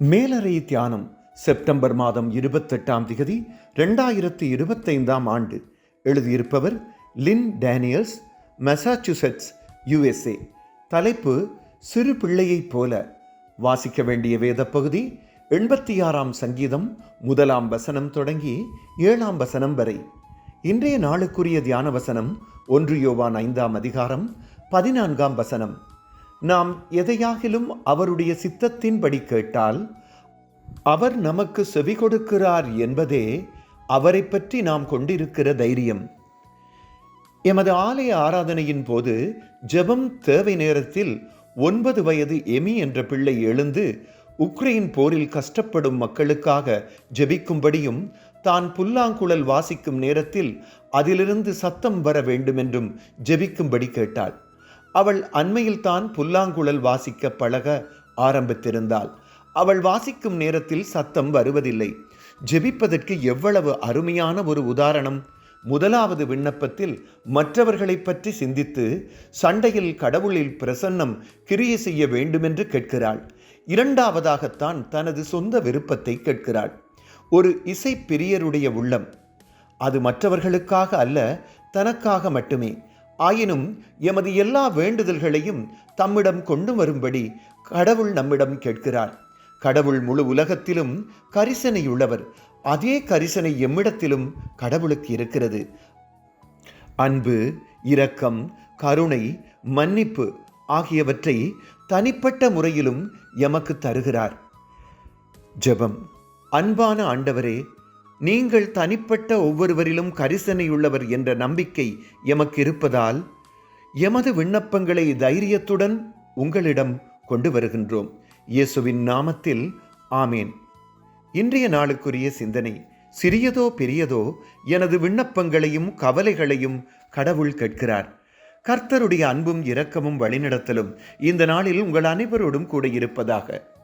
மேலறை தியானம் செப்டம்பர் மாதம் இருபத்தெட்டாம் திகதி ரெண்டாயிரத்து இருபத்தைந்தாம் ஆண்டு. எழுதியிருப்பவர் லின் டேனியல்ஸ் மெசாச்சுசெட்ஸ் யுஎஸ்ஏ. தலைப்பு சிறு பிள்ளையைப் போல. வாசிக்க வேண்டிய வேத பகுதி எண்பத்தி ஆறாம் சங்கீதம் முதலாம் வசனம் தொடங்கி ஏழாம் வசனம் வரை. இன்றைய நாளுக்குரிய தியான வசனம் ஒன்று யோவான் ஐந்தாம் அதிகாரம் பதினான்காம் வசனம். நாம் எதையாகிலும் அவருடைய சித்தத்தின்படி கேட்டால் அவர் நமக்கு செவி கொடுக்கிறார் என்பதே அவரை பற்றி நாம் கொண்டிருக்கிற தைரியம். எமது ஆலய ஆராதனையின் போது ஜெபம் தேவை நேரத்தில் ஒன்பது வயது எமி என்ற பிள்ளை எழுந்து உக்ரைன் போரில் கஷ்டப்படும் மக்களுக்காக ஜெபிக்கும்படியும் தான் புல்லாங்குழல் வாசிக்கும் நேரத்தில் அதிலிருந்து சத்தம் வர வேண்டுமென்றும் ஜெபிக்கும்படி கேட்டாள். அவள் அண்மையில் தான் புல்லாங்குழல் வாசிக்க பழக ஆரம்பித்திருந்தாள். அவள் வாசிக்கும் நேரத்தில் சத்தம் வருவதில்லை. ஜெபிப்பதற்கு எவ்வளவு அருமையான ஒரு உதாரணம். முதலாவது விண்ணப்பத்தில் மற்றவர்களைப் பற்றி சிந்தித்து சண்டையில் கடவுளில் பிரசன்னம் கிரிய செய்ய வேண்டுமென்று கேட்கிறாள். இரண்டாவதாகத்தான் தனது சொந்த விருப்பத்தை கேட்கிறாள். ஒரு இசை பிரியருடைய உள்ளம். அது மற்றவர்களுக்காக அல்ல தனக்காக மட்டுமே. ஆயினும் எமது எல்லா வேண்டுதல்களையும் தம்மிடம் கொண்டு வரும்படி கடவுள் நம்மிடம் கேட்கிறார். கடவுள் முழு உலகத்திலும் கரிசனையுள்ளவர். அதே கரிசனை எம்மிடத்திலும் கடவுளுக்கு இருக்கிறது. அன்பு இரக்கம் கருணை மன்னிப்பு ஆகியவற்றை தனிப்பட்ட முறையிலும் எமக்கு தருகிறார். ஜெபம். அன்பான ஆண்டவரே நீங்கள் தனிப்பட்ட ஒவ்வொருவரிலும் கரிசனையுள்ளவர் என்ற நம்பிக்கை எமக்கு இருப்பதால் எமது விண்ணப்பங்களை தைரியத்துடன் உங்களிடம் கொண்டு வருகின்றோம். இயேசுவின் நாமத்தில் ஆமேன். இன்றைய நாளுக்குரிய சிந்தனை சிறியதோ பெரியதோ எனது விண்ணப்பங்களையும் கவலைகளையும் கடவுள் கேட்கிறார். கர்த்தருடைய அன்பும் இரக்கமும் வழிநடத்தலும் இந்த நாளில் உங்கள் அனைவரோடும் கூட இருப்பதாக.